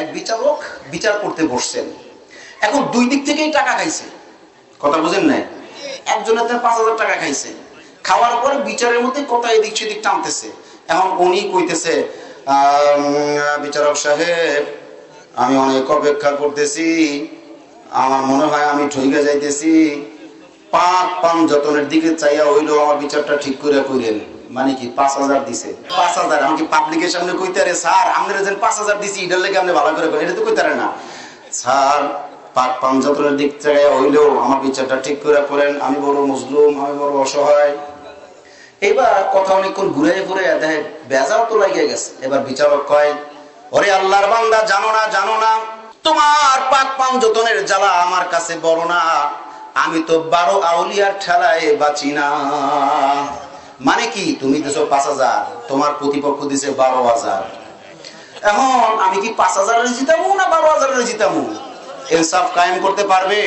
এক বিচারক বিচার করতে বসছেন। এখন দুই দিক থেকেই টাকা খাইছে। কথা বুঝেন নাই? একজনের পাঁচ হাজার টাকা খাইছে। খাওয়ার পরে বিচারের মধ্যে কথা এদিক সেদিক টানতেছে। এখন উনি কইতেছে বিচারক সাহেব, আমি অনেক অপেক্ষা করতেছি। আমার মনে হয় আমি ঠইকে যাইতেছি। পাক পান যতনের দিকে চাইয়া হইল, আমার বিচারটা ঠিক করে কইলেন। মানে কি, পাঁচ হাজার দিছে। পাঁচ হাজার, আমি পাবলিকের সামনে কইতে আরে, স্যার আপনারা যেন পাঁচ হাজার দিছি, এটার লেগে আপনি ভালো করে এটা তো কইতে পারে না। স্যার, পাক পান যতনের দিক চাইয়া হইলেও আমার বিচারটা ঠিক করে করেন, আমি বড় মজলুম, আমি বড় অসহায়। এবার কথা অনেকক্ষণ ঘুরে ঘুরে দেখে বেজাও তো লাগিয়ে গেছে। এবার বিচারক কয়, ওরে আল্লাহর বান্দা, জানো না জানো না, তোমার পাক পান যতনের জ্বালা আমার কাছে বড় না আমি তো বারো আউলিয়ার ঠেলায় বাঁচি না। মানে কি? তুমি দিছো পাঁচ হাজার, তোমার প্রতিপক্ষ দিছে বারো হাজার। এখন আমি কি পাঁচ হাজারের জিতামু না বারো হাজারের জিতামু? ইনসাফ কায়েম করতে পারবে?